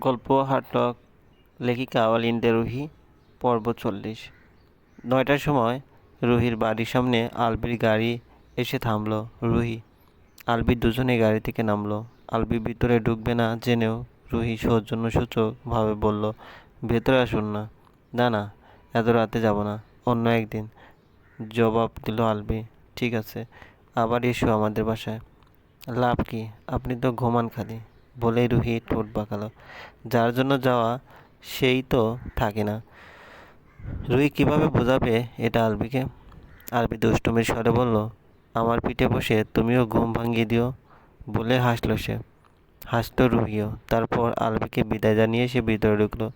গল্প হাটক লেখিকা অলিন্দে রুহি, পর্ব চল্লিশ। নয়টার সময় রুহির বাড়ির সামনে আলবির গাড়ি এসে থামলো। রুহি আলবির দুজনে গাড়ি থেকে নামলো। আলবি ভিতরে ঢুকবে না জেনেও রুহি সৌজন্যসূচকভাবে বলল, ভেতরে আসুন না। না না, এত রাতে যাব না। অন্য একদিন। জবাব দিল আলবি, ঠিক আছে, আবার এসো আমাদের বাসায়। লাভ কি? আপনি তো ঘুমান খালি। বলেই রুহি ঠোঁট বাঁকালো। যার জন্য যাওয়া সেই তো থাকে না। রুহি কীভাবে বোঝাবে এটা আলবিকে? আলবি দুষ্টুমির স্বরে বলল, আমার পিঠে বসে তুমিও ঘুম ভাঙিয়ে দিও বলে হাসলো সে। হাসতো রুহিও। তারপর আলবিকে বিদায় জানিয়ে সে ভিতরে ঢুকলো।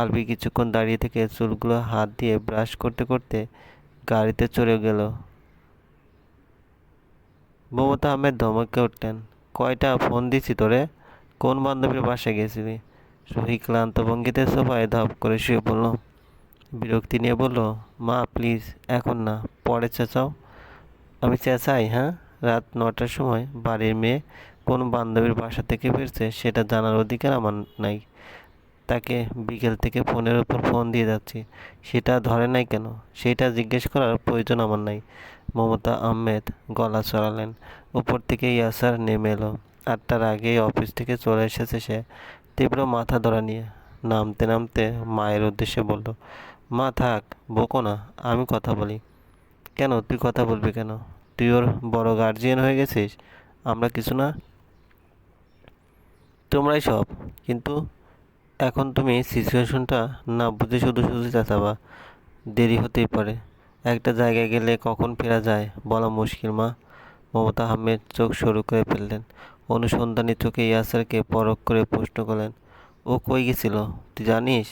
আলবি কিছুক্ষণ দাঁড়িয়ে থেকে চুলগুলো হাত দিয়ে ব্রাশ করতে করতে গাড়িতে চলে গেল। মমতা আহমেদ ধমকে উঠলেন, কয়টা ফোন দিছি তোরে? কোন বান্ধবীর বাসায় গেছিলি? রুহি ক্লান্ত ভঙ্গিতে সোফায় ধপ করে শুয়ে পড়ল। বিরক্তি নিয়ে বলল, মা, প্লিজ, এখন না, পরে চেঁচাও। আমি চেঁচাই হ্যাঁ? রাত নটার সময় বাড়ির মেয়ে কোন বান্ধবীর বাসা থেকে ফিরছে, সেটা জানার অধিকার আমার নাই। তাকে বিকেল থেকে ফোনের উপর ফোন দিয়ে যাচ্ছি। সেটা ধরে নাই কেন? সেটা জিজ্ঞেস করার প্রয়োজন আমার নাই। মমতা আহমেদ গলা চড়ালেন উপর থেকে ইয়াসার নেমে এলো। আটটার আগেই অফিস থেকে চলে এসেছে সে। তীব্র মাথা ধরা নিয়ে নামতে নামতে মায়ের উদ্দেশ্যে বলল, মা, থাক, বকো না, আমি কথা বলি। কেন? তুই কথা বলবি কেন? তুই ওর বড় গার্জিয়ান হয়ে গেছিস? আমরা কিছু না? তোমরাই সব, কিন্তু এখন তুমি সিচুয়েশনটা না বুঝে শুধু শুধু চেঁচাবা। দেরি হতেই পারে। একটা জায়গায় গেলে কখন ফেরা যায় বলা মুশকিল, মা। মমতা আহমেদ চোখ সরু করে ফেললেন। অনুসন্ধানী চোখে ইয়াসারকে পরখ করে প্রশ্ন করলেন, ও কই গেছিল? তুই জানিস?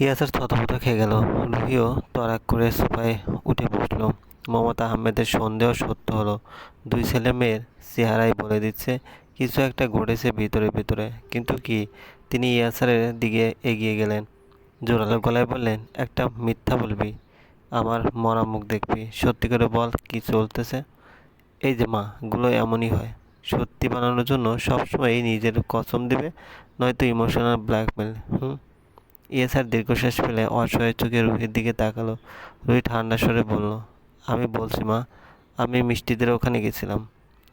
ইয়াসার থতমত খেয়ে গেল। রুহিও তরাক করে সোফায় উঠে বসল। মমতা আহমেদের সন্দেহ সত্য হলো, দুই ছেলে মেয়ের চেহারাই বলে দিচ্ছে, কিছু একটা ঘটেছে ভিতরে ভিতরে। কিন্তু কি, তিনি ইয়াসারের দিকে এগিয়ে গেলেন। জোরালো গলায় বললেন, একটা মিথ্যা বলবি, আমার মরা মুখ দেখবি। সত্যি করে বল, কি চলতেছে? এই যে মা, গুলো এমনই হয়। সত্যি বানানোর জন্য সবসময় নিজের কসম দেবে, নয়তো ইমোশনাল ব্ল্যাকমেল হুম? স্যার দীর্ঘশ্বাস ফেলে অসহায় চোখে রুহির দিকে তাকালো। রুহি ঠান্ডা স্বরে বলল, আমি বলছি মা, আমি মিষ্টিদের ওখানে গেছিলাম।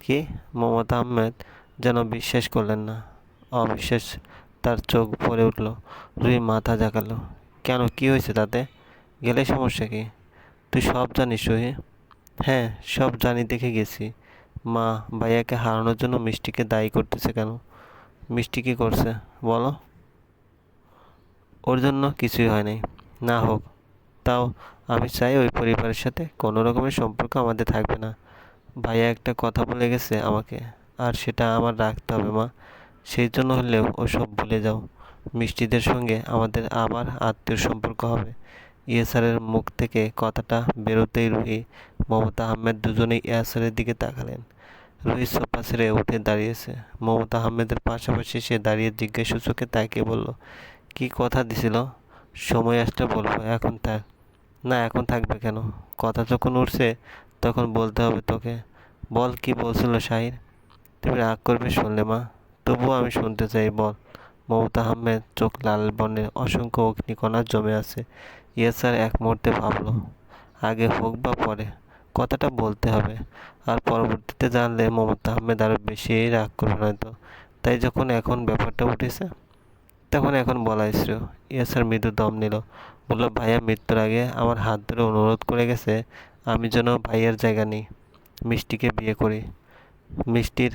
কি? মমতা আহমেদ যেন বিশ্বাস করলেন না। অবিশ্বাস তার চোখ ভরে উঠল। রুহি মাথা জাগালো কেন, কি হয়েছে তাতে? গেলে সমস্যা কি? তুই সব জানিস রুহি। হ্যাঁ সব জানি, দেখে গেছি। মা ভাইয়াকে হারানোর জন্য মিষ্টিকে দায়ী করতেছে কেন? মিষ্টি কী করছে, বলো। ওর জন্য কিছুই হয় নাই। না হোক, তাও আমি চাই ওই পরিবারের সাথে কোনো রকমের সম্পর্ক আমাদের থাকবে না। ভাইয়া একটা কথা বলে গেছে আমাকে, আর সেটা আমার রাখতে হবে মা। সেই জন্য হলেও ওসব ভুলে যাও। মিষ্টিদের সঙ্গে আমাদের আবার আত্মীয় সম্পর্ক হবে। ইয়াসারের মুখ থেকে কথাটা বেরোতেই রুহি মমতা আহমেদ দুজনেই ইয়াসারের দিকে তাকালেন। রুহি সোফা ছেড়ে উঠে দাঁড়িয়েছে। মমতা আহমেদের পাশাপাশি সে দাঁড়িয়ে জিজ্ঞাসা চোখে তাকিয়ে বলল, কি কথা দিছিল? সময় আসলে বলব, এখন থাক। না, এখন থাকবে কেন? কথা যখন উঠছে, তখন বলতে হবে তোকে। বল, কি বলছিল শাহির তুমি রাগ করবে শুনলে মা। তবুও আমি শুনতে চাই, বল। মমতা আহমেদ চোখ লাল বর্ণের অসংখ্য অগ্নিকণা জমে আছে। স্যার এক মুহূর্তে ভাবলো। আগে হোক বা পরে, কথাটা বলতে হবে। আর পরবর্তীতে জানলে মমতা আহমেদ আরও বেশি রাগ করবে নয়তো তাই যখন এখন ব্যাপারটা উঠেছে, তখন এখন বলা শ্রেয় স্যার মৃদু দম নিল। বলল, ভাইয়া, মৃত্যুর আগে আমার হাত ধরে অনুরোধ করে গেছে, আমি যেন ভাইয়ার জায়গা নিই, মিষ্টিকে বিয়ে করি। মিষ্টির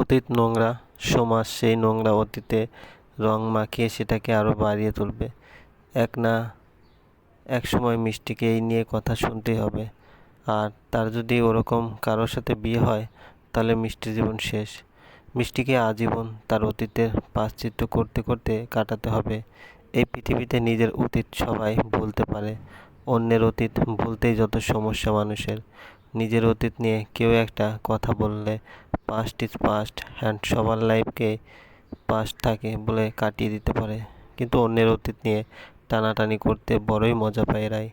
অতীত নোংরা সমাজ সেই নোংরা অতীতে রং মাখিয়ে সেটাকে আরও বাড়িয়ে তুলবে। এক না, এক সময় মিষ্টিকে এই নিয়ে কথা শুনতেই হবে। আর তার যদি ওরকম কারোর সাথে বিয়ে হয়, তাহলে মিষ্টির জীবন শেষ। মিষ্টিকে আজীবন তার অতীতের পাশ্চিত্য করতে করতে কাটাতে হবে। এই পৃথিবীতে নিজের অতীত সবাই ভুলতে পারে। অন্যের অতীত ভুলতেই যত সমস্যা মানুষের। নিজের অতীত নিয়ে কেউ একটা কথা বললে পাস্ট ইজ পাস্ট হ্যান্ড সবার লাইফকে পাস্ট থাকে বলে কাটিয়ে দিতে পারে। কিন্তু অন্যের অতীত নিয়ে টানাটানি করতে বড়ই মজা পায় এরাই।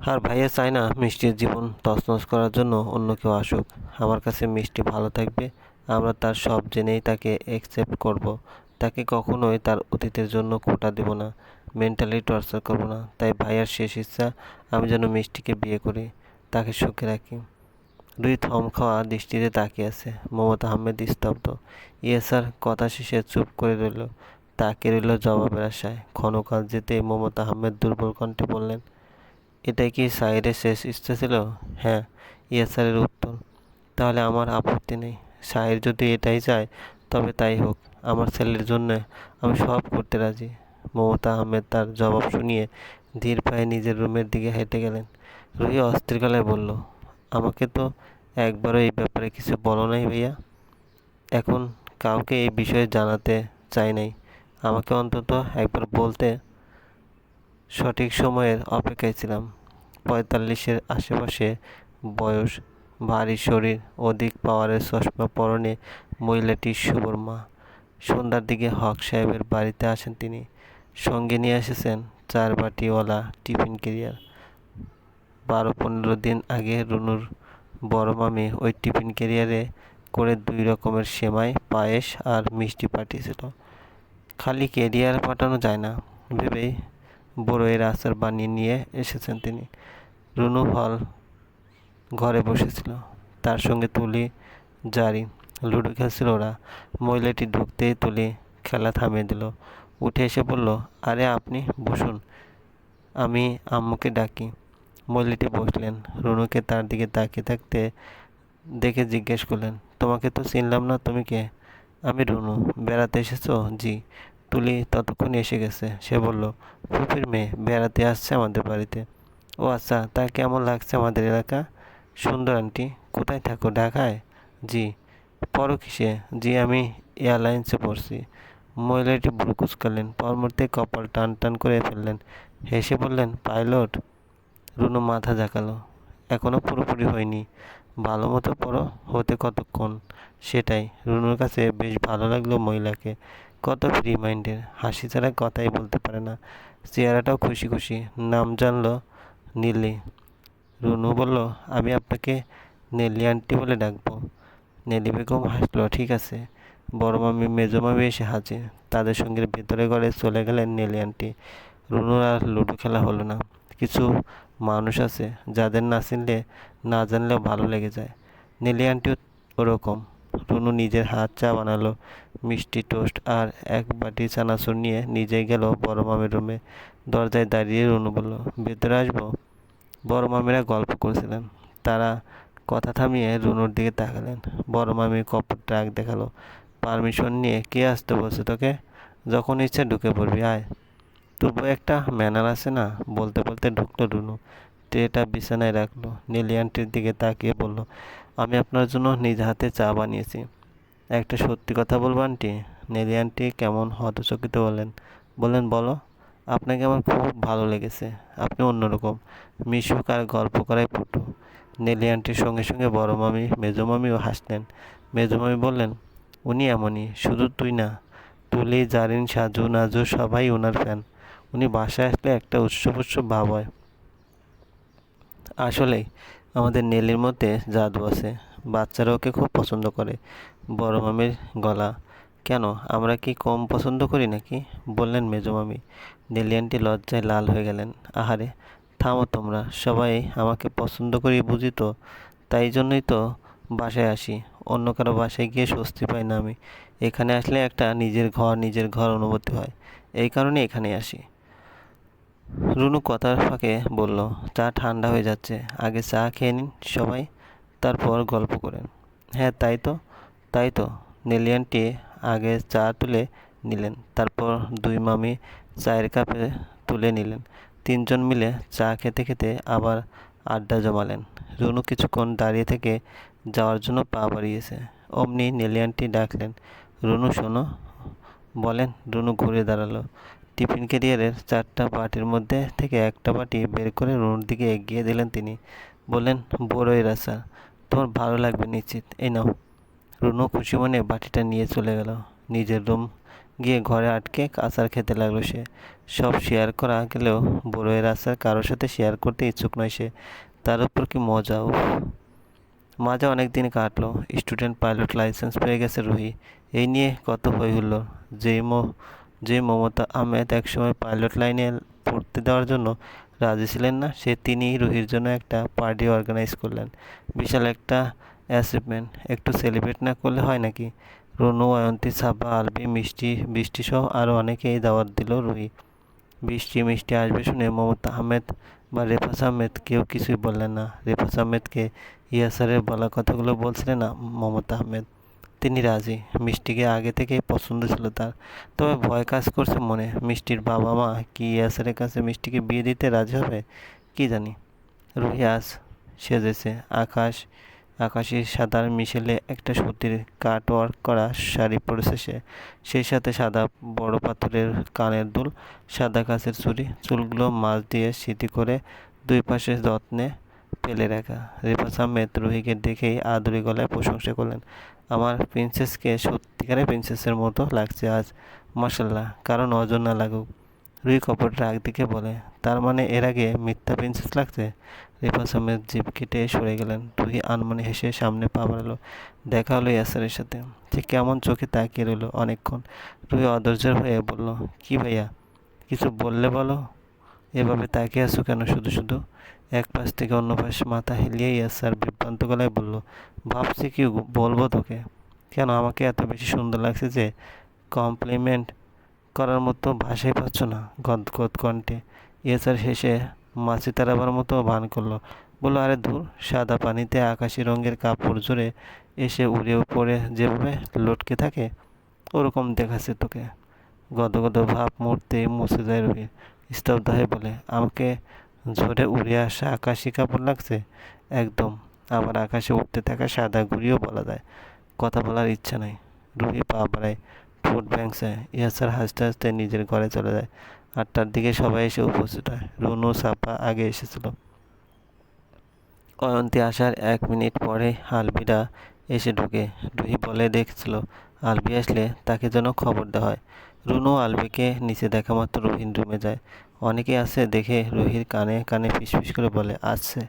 আর ভাইয়া চায় না মিষ্টির জীবন তছনছ করার জন্য অন্য কেউ আসুক। আমার কাছে মিষ্টি ভালো থাকবে। আমরা তার সব জেনেই তাকে অ্যাকসেপ্ট করব। তাকে কখনোই তার অতীতের জন্য খোটা দেব না মেন্টালি টর্চার করব না। তাই ভাইয়ার শেষ ইচ্ছা, আমি যেন মিষ্টিকে বিয়ে করি, তাকে সুখে রাখি। দুই থম খাওয়া দৃষ্টিতে তাকিয়ে আছে। মমতা আহমেদ স্তব্ধ। ইয়ে স্যার কথা শেষে চুপ করে রইল। তাকে রইল জবাবের আশায়। ক্ষণকাল যেতে মমতা আহমেদ দুর্বল কণ্ঠে বললেন, এটাই কি সাইরের শেষ ইচ্ছা ছিল? হ্যাঁ ইয়ে স্যারের উত্তর। তাহলে আমার আপত্তি নেই। সাহের যদি এটাই চায়, তবে তাই হোক। আমার ছেলের জন্য আমি সব করতে রাজি। মমতা আহমেদ তার জবাব শুনিয়ে ধীর পায়ে নিজের রুমের দিকে হেঁটে গেলেন। রুহি অস্থির গলায় বলল আমাকে তো একবারও এই ব্যাপারে কিছু বলো নাই ভাইয়া। এখন কাউকে এই বিষয়ে জানাতে চাই নাই। আমাকে অন্তত একবার বলতে সঠিক সময়ের অপেক্ষায় ছিলাম। পঁয়তাল্লিশের আশেপাশে বয়স, ভারী শরীর, অধিক পাওয়ারের চশমা পরনে মহিলাটি সুবর্মা। সন্ধ্যার দিকে হক সাহেবের বাড়িতে আসেন তিনি। সঙ্গে নিয়ে এসেছেন চার বাটিওয়ালা টিফিন কেরিয়ার। বারো পনেরো দিন আগে রুনুর বড় মামি ওই টিফিন কেরিয়ারে করে দুই রকমের সেমাই, পায়েস আর মিষ্টি পাঠিয়েছিল। খালি কেরিয়ার পাঠানো যায় না, ভেবেই বড়োয়ের আচার বানিয়ে নিয়ে এসেছেন তিনি। রুনু হল ঘরে বসেছিল, তার সঙ্গে তুলি, জারি, লুডো খেলছিল ওরা। মহিলাটি ঢুকতেই তুলি খেলা থামিয়ে দিল। উঠে এসে বলল, আরে আপনি বসুন, আমি আম্মুকে ডাকি। মহিলাটি বসলেন। রুনুকে তার দিকে তাকিয়ে থাকতে দেখে জিজ্ঞেস করলেন, তোমাকে তো চিনলাম না, তুমি কে? আমি রুনু। বেড়াতে এসেছ? জি। তুলি ততক্ষণ এসে গেছে। সে বলল ফুপির মেয়ে বেড়াতে আসছে আমাদের বাড়িতে। ও আচ্ছা তা কেমন লাগছে আমাদের এলাকা? সুন্দর, আন্টি। কোথায় থাকো? ঢাকায়? জি। পরো কিসে? জি, আমি এয়ারলাইন্সে পড়ছি। মহিলাটি বুড়ো কুচকালেন। পরমুহূর্তে কপাল টান টান করে ফেললেন। হেসে বললেন, পাইলট? রুনু মাথা ঝাঁকালো। এখনও পুরোপুরি হয়নি। ভালো মতো পড়ো, হতে কতক্ষণ? সেটাই, রুনুর কাছে বেশ ভালো লাগল মহিলাকে। কত ফ্রি মাইন্ডের হাসি ছাড়া কথাই বলতে পারে না। চেহারাটাও খুশি খুশি, নাম জানলো নীলি রুনু বলল, আমি আপনাকে নেলি আন্টি বলে ডাকবো। নেলি বেগম হাসলো, ঠিক আছে। বড় মামি, মেজো মামি এসে হাজির। তাদের সঙ্গে ভেতরে ঘরে চলে গেলেন নেলি আন্টি রুনুর আর লুডো খেলা হলো না। কিছু মানুষ আছে যাদের না চিনলে, না জানলেও ভালো লেগে যায়। নেলি আন্টিও ওরকম। রুনু নিজের হাত চা বানালো, মিষ্টি টোস্ট আর এক বাটি চানাচুর নিয়ে নিজেই গেল বড় মামির রুমে দরজায় দাঁড়িয়ে রুনু বলল, ভেতরে আসব? বড় মামিরা গল্প করছিলেন। তারা কথা থামিয়ে রুনুর দিকে তাকালেন। বড় মামি কপট ট্রাক দেখাল, পারমিশন নিয়ে কে আসতে বলছে তোকে? যখন ইচ্ছে ঢুকে পড়বি, আয়। তবু একটা ম্যানার আছে না? বলতে বলতে ঢুকলো রুনু। ট্রেটা বিছানায় রাখল। নীলি দিকে তাকিয়ে বলল, আমি আপনার জন্য নিজ হাতে চা বানিয়েছি। একটা সত্যি কথা বলব আন্টি নেলি কেমন হতচকিত বললেন বললেন বলো। আপনাকে আমার খুব ভালো লেগেছে। আপনি অন্যরকম। মিশুক আর গল্প করাই পটু। নেলি আন্টির সঙ্গে সঙ্গে বড় মামি, মেজো মামিও হাসলেন। মেজো মামি বললেন, উনি এমনই। শুধু তুই না। তুলি, জারিন, সাজু, নাজু সবাই ওনার ফ্যান উনি বাসায় আসলে একটা উৎসব উৎসব ভাব হয়। আসলেই আমাদের নেলির মধ্যে জাদু আছে। বাচ্চারা ওকে খুব পছন্দ করে। বড় মামির গলা। কেন, আমরা কি কম পছন্দ করি নাকি? বললেন মেজো মামি। নেলি আন্টি লজ্জায় লাল হয়ে গেলেন। আহারে, থামো তোমরা। সবাই আমাকে পছন্দ করি বুঝি তো। তাই জন্যই তো বাসায় আসি। অন্য কারও বাসায় গিয়ে স্বস্তি পাই না আমি। এখানে আসলে একটা নিজের ঘর নিজের ঘর অনুভূতি হয়। এই কারণে এখানে আসি। রুনু কথার ফাঁকে বলল, চা ঠান্ডা হয়ে যাচ্ছে, আগে চা খেয়ে নিন সবাই, তারপর গল্প করেন। হ্যাঁ তাই তো তাই তো। নেলিয়ানটি আগে চা তুলে নিলেন, তারপর দুই মামি চায়ের কাপে তুলে নিলেন। তিনজন মিলে চা খেতে খেতে আবার আড্ডা জমালেন। রুনু কিছুক্ষণ দাঁড়িয়ে থেকে যাওয়ার জন্য পা বাড়িয়েছে। অমনি নেলিয়ানটি ডাকলেন, রুনু, শোনো। বলেন, রুনু ঘুরে দাঁড়াল। টিফিন ক্যারিয়ারের চারটা বাটির মধ্যে থেকে একটা বাটি বের করে রুনুর দিকে এগিয়ে দিলেন তিনি। বললেন বড়ই রাসা তোমার ভালো লাগবে নিশ্চিত। এই নাও। রুনু খুশি মনে বাটিটা নিয়ে চলে গেল। নিজের রুম গিয়ে ঘরে আটকে আচার খেতে লাগল সে। সব শেয়ার করা গেলেও বড়োয়ের আচার কারোর সাথে শেয়ার করতে ইচ্ছুক নয় সে। তার উপর কি মজা মাজা অনেক দিন কাটলো। স্টুডেন্ট পাইলট লাইসেন্স পেয়ে গেছে রুহি। এই নিয়ে কত হই হলো যে মো যে মমতা আহমেদ একসময় পাইলট লাইনে পড়তে দেওয়ার জন্য রাজি ছিলেন না, সে তিনি রুহির জন্য একটা পার্টি অর্গানাইজ করলেন। বিশাল একটা অ্যাচিভমেন্ট, একটু সেলিব্রেট না করলে হয় নাকি? রনু, অয়ন্তী সাবা আলবি, মিষ্টি, বৃষ্টি সহ আরও অনেকেই দাওয়াত দিল রুহি। বৃষ্টি, মিষ্টি আসবে শুনে মমতা আহমেদ বা রেফাস আহমেদ কেউ কিছুই বললেন না। রেফাস আহমেদকে ইয়াসারের বলা কথাগুলো বলছিলেন না মমতা আহমেদ। তিনি রাজি। মিষ্টিকে আগে থেকেই পছন্দ ছিল তার। তবে ভয় কাজ করছে মনে। মিষ্টির বাবা মা কি ইয়াসারের কাছে মিষ্টিকে বিয়ে দিতে রাজি হবে? কি জানি। রুহি আজ সেজেছে। আকাশ, আকাশি সাদার মিশেলে একটা সুতির কাট ওয়ার্ক করা শাড়ি পরেছে সে। সেই সাথে সাদা বড় পাথরের কানের দুল, সাদা কাছের চুড়ি, চুলগুলো মাছ দিয়ে স্মৃতি করে দুই পাশে যত্নে ফেলে রাখা। রিফাস আহমেদ রুহিকে দেখেই আদুরি গলায় প্রশংসা করলেন। আমার প্রিন্সেসকে সত্যিকারের প্রিন্সেসের মতো লাগছে আজ মাসাল্লাহ কারণ অজন না লাগুক। রুই কপট রাগ দিকে বলে, তার মানে এর আগে মিথ্যা প্রিন্সেস লাগছে? রিফাস আহমেদ জিপ কেটে সরে গেলেন। রুহি আনমনে হেসে সামনে পা বাড়ালো। দেখা হলো ইয়াসারের সাথে। সে কেমন চোখে তাকিয়ে রইল অনেকক্ষণ। রুই অধৈর্যের হয়ে বলল, কি ভাইয়া, কিছু বললে বলো? এভাবে তাকিয়ে আছো কেন শুধু শুধু? এক পাশ থেকে অন্য পাশ মাথা হেলিয়ে ইয়াসার বিভ্রান্ত গলায় বলল, ভাবছি কি বলব তোকে? কেন আমাকে এত বেশি সুন্দর লাগছে যে কমপ্লিমেন্ট করার মতো ভাষাই পাচ্ছ না? গদগদ কণ্ঠে ইয়াসার শেষে মাছি তারাবার মতো ভান করল। বলল, আরে দূর সাদা পানিতে আকাশি রঙের কাপড় জোরে এসে উড়ে পড়ে যেভাবে লটকে থাকে, ওরকম দেখাচ্ছে তোকে। গদগদ ভাব মুহূর্তে মুছে যায় রবি স্তব্ধ হয়ে বলে, আমাকে ঝরে উড়ে আসা আকাশি কাপড় লাগছে? একদম। আবার আকাশে উঠতে থাকা সাদা গুড়িও বলা যায়। কথা বলার ইচ্ছা নাই। রুহি পা বাড়ায়। ঠোঁট ব্যাংসে ইয়াসার হাসতে হাসতে নিজের ঘরে চলে যায়। আটটার দিকে সবাই এসে উপস্থিত হয়। রুনু, সাপা আগে এসেছিল। অয়ন্তী আসার এক মিনিট পরে আলবিরা এসে ঢুকে। রুহি বলে, দেখছিল। আলবি আসলে তাকে যেন খবর দেওয়া হয়। রুনু আলবিকে নিচে দেখা মাত্র রুহিন রুমে যায়। অনেকে আছে দেখে রুহির কানে কানে ফিসফিস করে বলে, আসছে।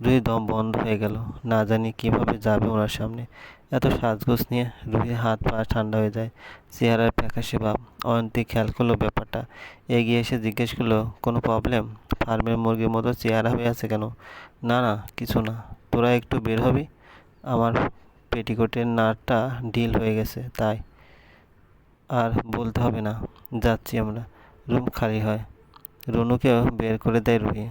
রুহি দম বন্ধ হয়ে গেল। না জানি কীভাবে যাবে ওনার সামনে। এত সাজগোজ নিয়ে রুহির হাত পা ঠান্ডা হয়ে যায়। চেহারার প্যাকাশে ভাব। অয়ন্তী খেয়াল করল ব্যাপারটা। এগিয়ে এসে জিজ্ঞেস করল, কোনো প্রবলেম ফার্মের মুরগির মতো চেহারা হয়ে আছে কেন? না না, কিছু না। তোরা একটু বের হবি। আমার পেটিকোটের নাটটা ঢিল হয়ে গেছে, তাই। আর বলতে হবে না, যাচ্ছি আমরা। রুম খালি হয়। রুনুকেও বের করে দেয় রুহি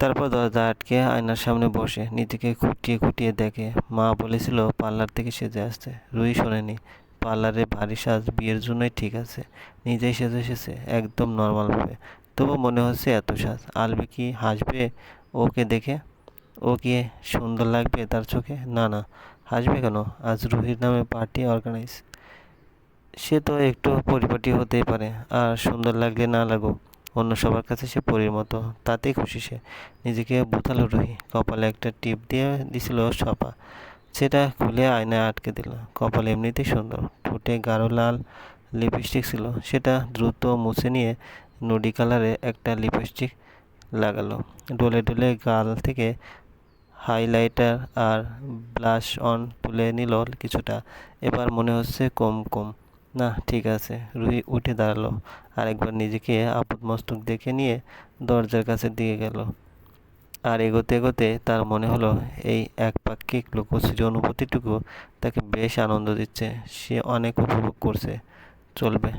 তারপর দরজা আটকে আয়নার সামনে বসে, নিজেকে খুঁটিয়ে খুঁটিয়ে দেখে। মা বলেছিল, পার্লার থেকে সেজে আসতে রুই শোনেনি। পার্লারে ভারী সাজ, বিয়ের জন্যই ঠিক আছে। নিজেই সেজে এসেছে, একদম নর্মালভাবে। তবু মনে হচ্ছে এত সাজ। আলবি কি হাসবে ওকে দেখে? ও কি সুন্দর লাগবে তার চোখে? না না। হাসবে কেন? আজ রুহির নামে পার্টি অর্গানাইজ সে তো একটু পরিপাটি হতেই পারে, আর সুন্দর লাগলে না লাগুক। অন্য সবার কাছে সে পরীর মতো, তাতেই খুশি সে। নিজেকে বোথালো রুহি, কপালে একটা টিপ দিয়ে দিছিল সপা সেটা খুলে আয়নায় আটকে দিল। কপাল এমনিতেই সুন্দর, ঠোঁটে গাঢ় লাল লিপস্টিক ছিল। সেটা দ্রুত মুছে নিয়ে নডি কালারে একটা লিপস্টিক লাগালো। ডলে ডলে গাল থেকে হাইলাইটার আর ব্লাশ অন তুলে নিল কিছুটা। এবার মনে হচ্ছে কম কম। না, ঠিক আছে। রুহি উঠে দাঁড়াল, আরেকবার নিজেকে আপদ মস্তক দেখে নিয়ে দরজার কাছে দিয়ে গেল। আর এগোতে এগোতে তার মনে হলো, এই এক একপাক্ষিক লোকশ্রী অনুভূতিটুকু তাকে বেশ আনন্দ দিচ্ছে, সে অনেক উপভোগ করছে, চলবে।